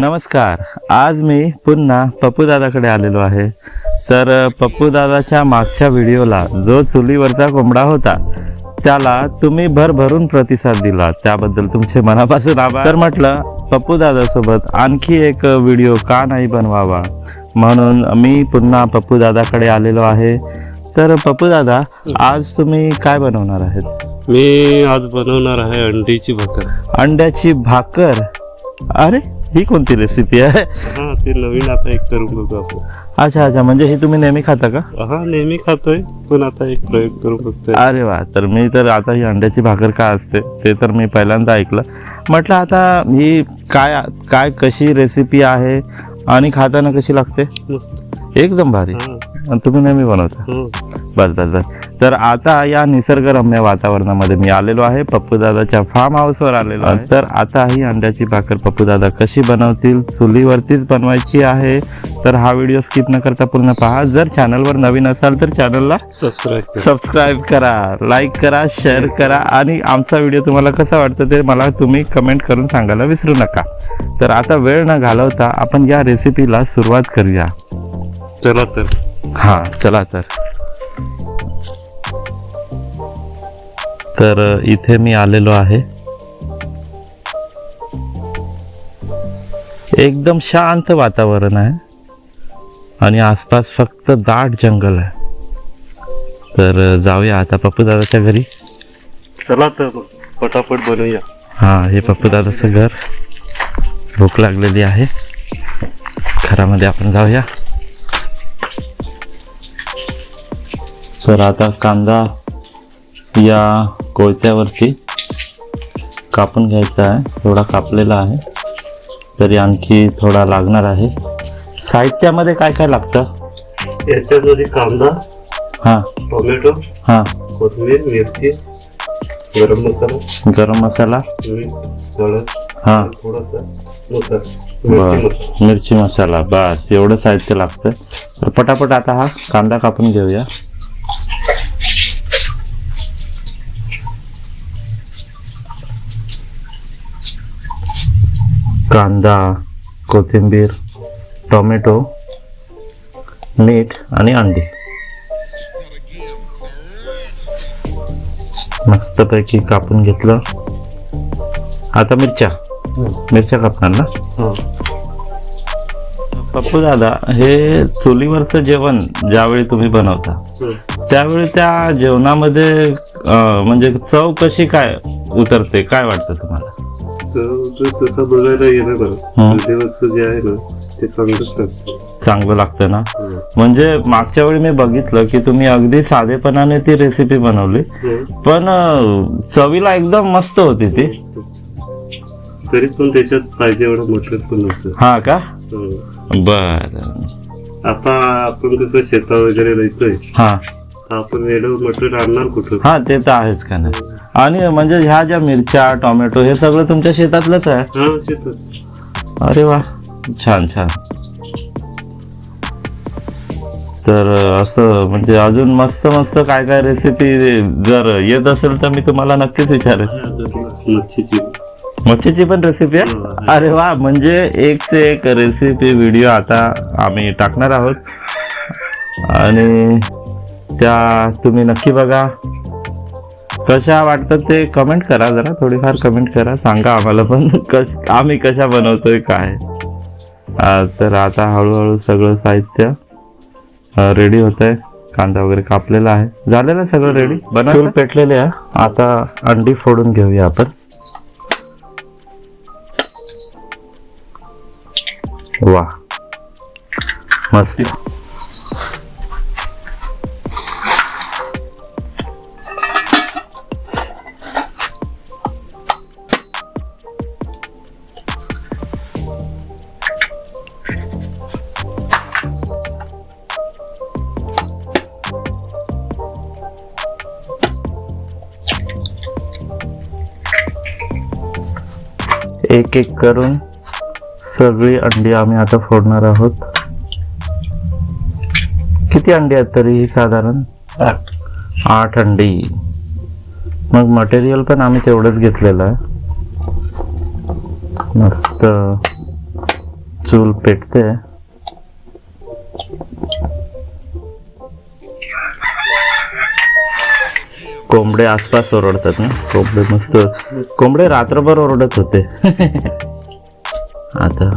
नमस्कार. आज मी पुन्हा पप्पू दादाकडे आलेलो आहे. तर पप्पू दादाच्या मागच्या व्हिडिओला जो चुलीवरचा कोंबडा होता त्याला तुम्ही भरभरून प्रतिसाद दिला. त्याबद्दल तुमचे मनापासून आभार. तर म्हटलं पप्पू दादासोबत आणखी एक व्हिडिओ का नाही बनवावा? म्हणून मी पुन्हा पप्पू दादाकडे आलेलो आहे. तर पप्पू दादा आज तुम्ही काय बनवणार आहेत? मी आज बनवणार आहे अंडीची भाकर. अंड्याची भाकर? अरे! ही कोणती रेसिपी आहे? हा ते नवीन आता एक करून आपण. अच्छा अच्छा म्हणजे ही तुम्ही नेहमी खाता का? हा नेहमी खातोय पण आता एक प्रयोग करून बघतोय. अरे वा तर मी तर आता ही अंड्याची भाकर काय असते ते तर मी पहिल्यांदा ऐकलं. म्हटलं आता ही काय काय कशी रेसिपी आहे आणि खाताना कशी लागते? मस्त. एकदम भारी. हा आणि तुम्ही नेहमी बनवता. हो बस बस बस. तर आता या निसर्गरम्य वातावरणामध्ये मी आलेलो आहे. पप्पू दादाच्या फार्म हाऊसवर आलेलो आहे. तर आता ही अंड्याची भाकर पप्पू दादा कशी बनवतील चुलीवरतीच बनवायची आहे. तर हा व्हिडिओ स्किप न करता पूर्ण पहा. जर चॅनलवर नवीन असाल तर चॅनलला सबस्क्राईब कर. सबस्क्राईब करा लाईक करा शेअर करा आणि आमचा व्हिडिओ तुम्हाला कसा वाटतं ते मला तुम्ही कमेंट करून सांगायला विसरू नका. तर आता वेळ न घालवता आपण या रेसिपीला सुरुवात करूया. चला तर. हा चला तर. तर इथे मी आलेलो आहे. एकदम शांत वातावरण आहे. आणि आसपास फक्त दाट जंगल आहे. तर जाऊया आता पप्पू दादाच्या घरी. चला तर पटापट बनवूया. हा हे पप्पू दादाचं घर. भूक लागलेली आहे. घरामध्ये आपण जाऊया. तर आता कांदा या कोयत्यावरती कापून घ्यायचा आहे. थोडा कापलेला आहे. तरी आणखी थोडा लागणार आहे. साहित्यामध्ये काय काय लागतं? याच्यामध्ये कांदा हां. टोमॅटो हां. कोथिंबीर मिरची गरम मसाला गरम मसाला. मीठ हळद हां. थोडासा मसाला. मिरची बर. मसाला. मिरची मसाला. बस. एवढं साहित्य लागतं. तर पटापट आता हा कांदा कापून घेऊया. कांदा कोथिंबीर टोमॅटो मीठ आणि अंडी. मस्तपैकी कापून घेतलं. आता मिरच्या. मिरच्या कापणार ना? हा. पप्पू दादा हे चुलीवरचं जेवण ज्यावेळी तुम्ही बनवता. त्यावेळी त्या जेवणामध्ये म्हणजे चव कशी काय उतरते? काय वाटतं तुम्हाला? तसं बघायला. ना चुलीवरचं जे आहे ना ते चांगलंच लागतं चांगलं लागतं ना. म्हणजे मागच्या वेळी मी बघितलं की तुम्ही अगदी साधेपणाने ती रेसिपी बनवली. पण चवीला एकदम मस्त होती ती तरी पण त्याच्यात पाहिजे एवढं मटेरियल पण नव्हतं हा का. बर आता आपण कसं शेता वगैरे राहतोय हा आपण वेळेवर मटेरियल आणणार कुठं? हा ते तर आहेच का नाही? आणि म्हणजे ह्या ज्या मिरच्या टोमॅटो हे सगळं तुमच्या शेतातलंच आहे? हा शेतात. अरे वा छान छान. तर असं म्हणजे अजून मस्त मस्त काय काय रेसिपी जर येत असेल तर मी तुम्हाला नक्कीच विचारेन. मच्छीची. मच्छीची पण रेसिपी आहे? हो. अरे वा म्हणजे एक से एक रेसिपी व्हिडिओ आता आम्ही टाकणार आहोत. आणि त्या तुम्ही नक्की बघा. कशा वाटतात ते कमेंट करा जरा थोडीफार कमेंट करा. सांगा आम्हाला पण कश आम्ही कशा बनवतोय काय. तर आता हळूहळू सगळं साहित्य रेडी होत आहे कांदा वगैरे कापलेला आहे. झालेलं सगळं रेडी बनवून पेटलेले आहे. आता अंडी फोडून घेऊया आपण. वा. मस्त. एक एक करून सगळी अंडी आम्ही आता फोडणार आहोत. किती अंडी आहेत तरी ही साधारण? आठ. अंडी. मग मटेरियल पण आम्ही तेवढंच घेतलेलं आहे. मस्त. चूल पेटते. कोंबडे आसपास ओरडतात ना? कोंबडे मस्त कोंबडे रात्रभर ओरडत होते. आता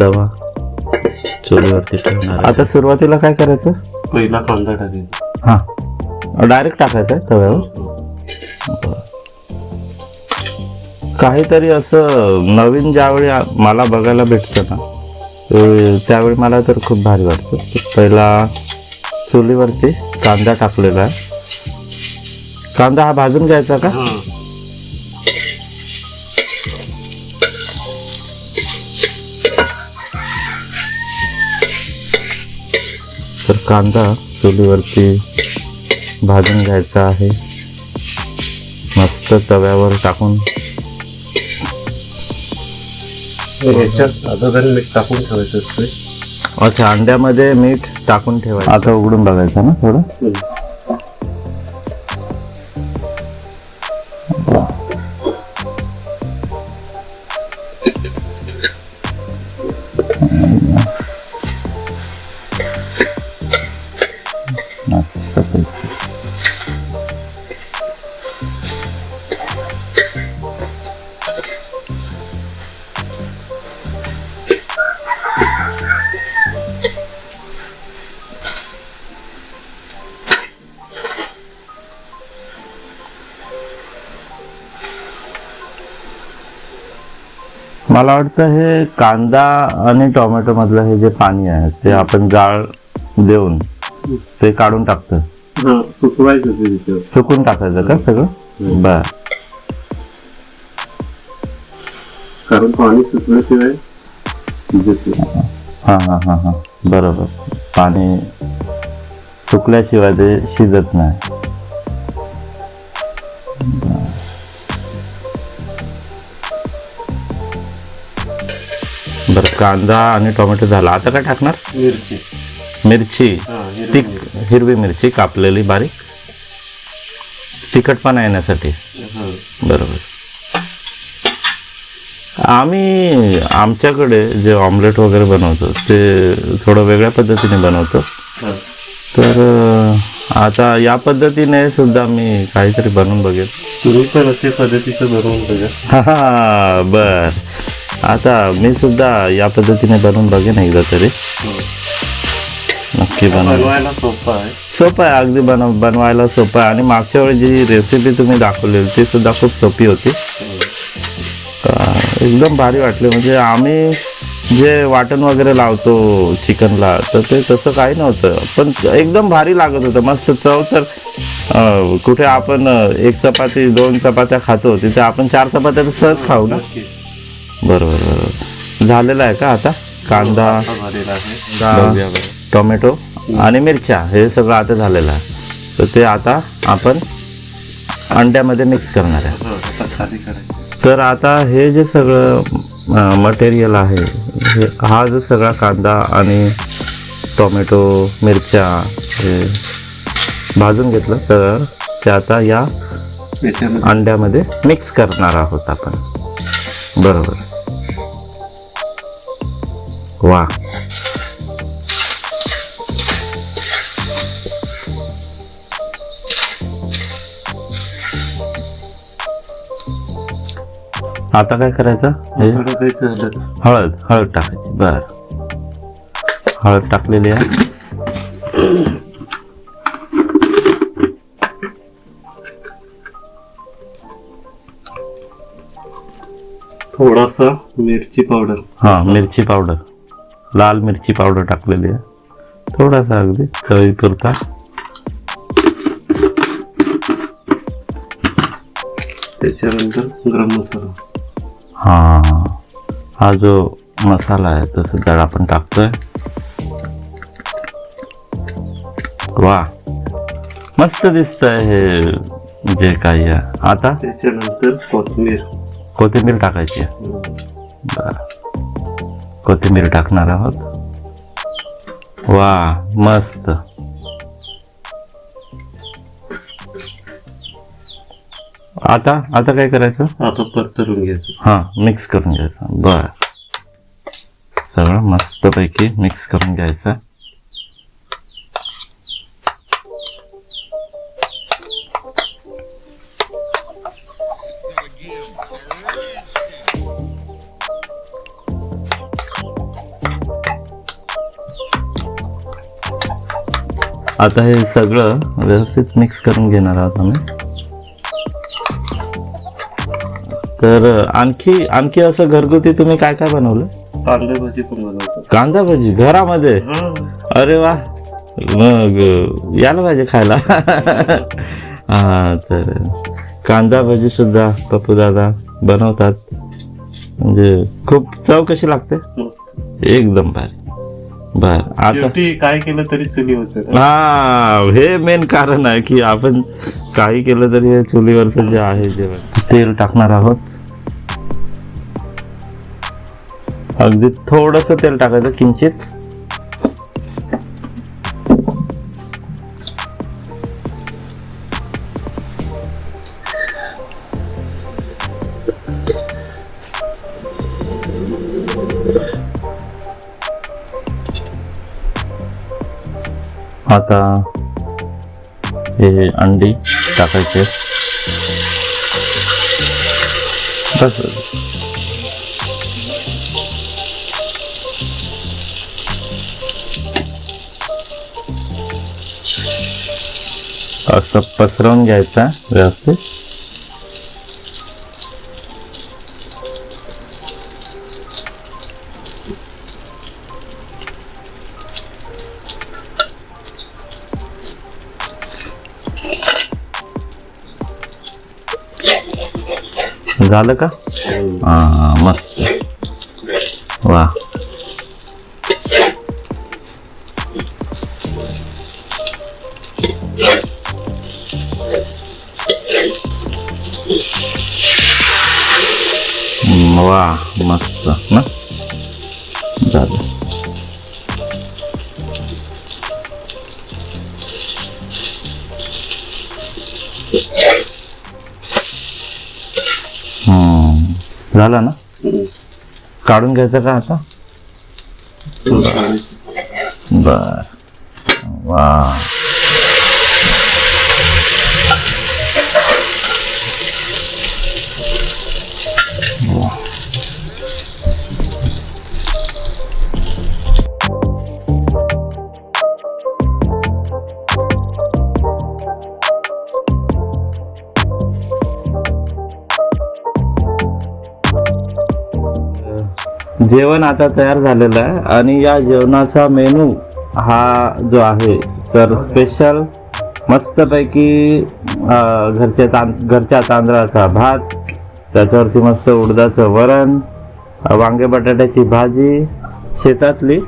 तवा चुलीवरती ठेवणार आता सुरुवातीला काय करायचं? पहिला कांदा टाकायचा. हा. डायरेक्ट टाकायचं आहे तव्यावर? काहीतरी असं नवीन ज्यावेळी मला बघायला भेटतं ना ते- त्यावेळी मला तर खूप भारी वाटतं. पहिला चुलीवरती कांदा टाकलेला आहे. कांदा हा भाजून घ्यायचा का? हा. तर कांदा चुलीवरती भाजून घ्यायचा आहे. मस्त तव्यावर टाकून. याच्यात अगोदर मीठ टाकून ठेवायचं असते. अच्छा अंड्यामध्ये मीठ टाकून ठेवायचं. आता उघडून बघायचं ना थोडं? मला वाटतं हे कांदा आणि टोमॅटो मधलं हे जे पाणी आहे ते आपण जाळ देऊन ते काढून टाकतं हा सुकवायचं ते तिच्यावर सुकून टाकायचं का सगळं? बर. कारण पाणी सुकल्याशिवाय शिजत नाही. हा हा हा हा. बरोबर. पाणी सुकल्याशिवाय ते शिजत नाही. कांदा आणि टोमॅटो झाला. आता काय टाकणार? मिरची. मिरची. हा हिरवी तिक मिरची. हिरवी मिरची कापलेली बारीक. तिखटपणा येण्यासाठी. बरोबर. आम्ही आमच्याकडे जे ऑमलेट वगैरे बनवतो ते थोडं वेगळ्या पद्धतीने बनवतो. तर आता या पद्धतीने सुद्धा मी काहीतरी बनवून बघेल तुम्ही पण असे पद्धतीचं बनवून बघा. हा, हा बर. आता मी सुद्धा या पद्धतीने बनवून बघेन एकदा तरी. नक्की बनव बनवायला सोपं आहे. सोपं आहे अगदी बनव बनवायला सोपं आहे. आणि मागच्या वेळी जी रेसिपी तुम्ही दाखवलेली ती सुद्धा खूप सोपी होती. एकदम भारी वाटले. म्हणजे आम्ही जे वाटण वगैरे लावतो चिकनला तर ते तसं काही नव्हतं. पण एकदम भारी लागत होतं. मस्त चव तर कुठे आपण एक चपाती दोन चपात्या खातो तिथे आपण चार चपात्या तर सहज खाऊ ना. बरोबर बरोबर. झालेलं आहे का आता? कांदा हा टोमॅटो आणि मिरच्या हे सगळं आता झालेलं आहे. तर ते आता आपण अंड्यामध्ये मिक्स करणार आहे. हा, तर आता हे जे सगळं मटेरियल आहे हे हा जो सगळा कांदा आणि टोमॅटो मिरच्या हे भाजून घेतलं तर ते आता या याच्यामध्ये अंड्यामध्ये मिक्स करणार आहोत आपण. बरोबर. वा. आता काय करायचं? हळद. हळद हळद टाकायची. बर. हळद टाकलेली आहे. थोडासा मिरची पावडर. हा मिरची पावडर. लाल मिरची पावडर टाकलेली आहे थोडासा अगदी चवीपुरता त्याच्यानंतर गरम मसाला। हा हा जो मसाला आहे तो सुद्धा आपण टाकतोय वा मस्त दिसतंय हे जे काही आहे आता? त्याच्यानंतर कोथिंबीर। कोथिंबीर टाकायची बरं. कोथिंबीर टाकणार आहोत. वा मस्त. आता आता काय करायचं? आता परतरून घ्यायचं. हा मिक्स करून घ्यायचं. बर. सगळं मस्तपैकी मिक्स करून घ्यायचं. आता हे सगळं व्यवस्थित मिक्स करून घेणार आहोत आम्ही. तर आणखी आणखी असं घरगुती तुम्ही काय काय बनवलं? कांदे भजी पण बनवतात कांदा भजी घरामध्ये. अरे वा. मग यायला पाहिजे खायला. हा तर कांदा भजी सुद्धा पप्पू दादा बनवतात. म्हणजे खूप चव कशी लागते? एकदम भारी. बर आता शेवटी काय केलं तरी चुली होते हा हे मेन कारण आहे की आपण काही केलं तरी हे चुलीवरचं जे आहे जेवण तेल टाकणार आहोत. अगदी थोडस तेल टाकायचं किंचित. आता हे अंडी टाकायचे. बस असं पसरवून घ्यायचा व्यवस्थित. झालं का? हा मस्त. वा. वा मस्त. ना? झालं. झालं ना? काढून घ्यायचं का आता? बर. वा. जेवण आता तयार झालेलं आहे आणि या जेवणाचा मेनू हा जो आहे तर स्पेशल मस्तपैकी अं, घरच्या तां घरच्या तांदळाचा भात त्याच्यावरती मस्त उडदाचं वरण वांगे बटाट्याची भाजी शेतातली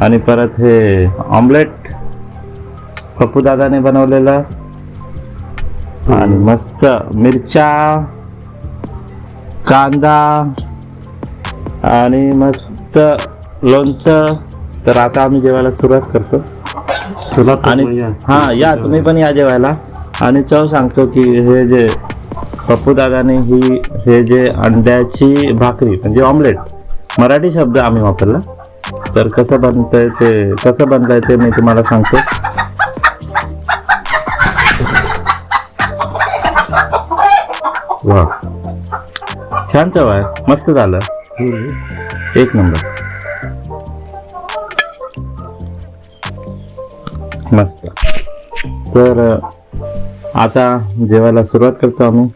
आणि परत हे ऑमलेट पप्पू दादाने बनवलेलं आणि मस्त मिरच्या कांदा आणि मस्त लोणचं. तर आता आम्ही जेवायला सुरुवात करतो. तर आणि. हा या तुम्ही पण या जेवायला. आणि चव सांगतो की हे जे पप्पू दादाने ही हे जे अंड्याची भाकरी म्हणजे ऑमलेट मराठी शब्द आम्ही वापरला. तर कसं बनतंय ते कसं बनलंय ते मी तुम्हाला सांगतो. वा. छान चव आहे. मस्त झालं. एक नंबर. मस्त. तर आता जेवायला सुरुवात करतो आम्ही.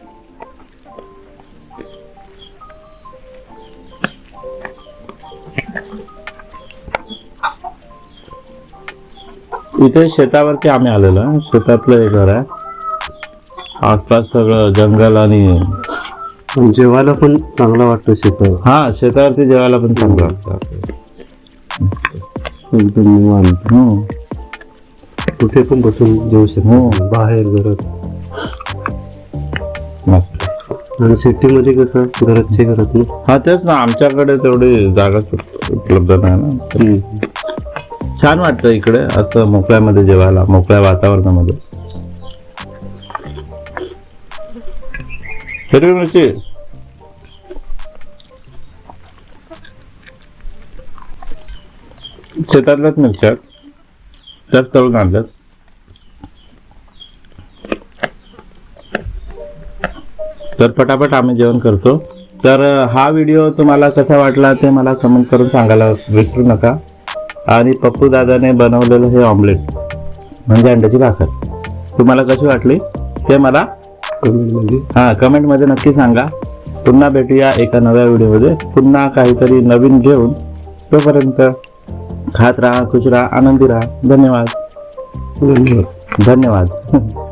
इथे शेतावरती आम्ही आलेलो शेतातलं हे घर आहे. आसपास सगळं जंगल आणि जेवायला पण चांगलं वाटतं शेतावर हा शेतावरती जेवायला पण चांगलं वाटतं. एकदम निवांत हम्म. कुठे पण बसून जेवू शकतो हो. बाहेर घरात मस्त आणि सिटीमध्ये कसं घरातच्या घरात ना हा तेच ना आमच्याकडे तेवढी जागा उपलब्ध नाही ना. छान वाटतं इकडे असं मोकळ्यामध्ये जेवायला मोकळ्या वातावरणामध्ये हिरवी शेतातल्याच मिरच्या त्याच तळून आणल्यात. तर पटापट आम्ही जेवण करतो. तर हा व्हिडिओ तुम्हाला कसा वाटला ते मला कमेंट करून सांगायला विसरू नका. आणि पप्पू दादाने बनवलेलं हे ऑमलेट म्हणजे अंड्याची भाकर. तुम्हाला कशी वाटली ते मला हा कमेंटमध्ये नक्की सांगा. पुन्हा भेटूया एका नव्या व्हिडिओमध्ये. पुन्हा काहीतरी नवीन घेऊन तोपर्यंत खात राहा खुश राहा आनंदी राहा. धन्यवाद. धन्यवाद. धन्यवाद.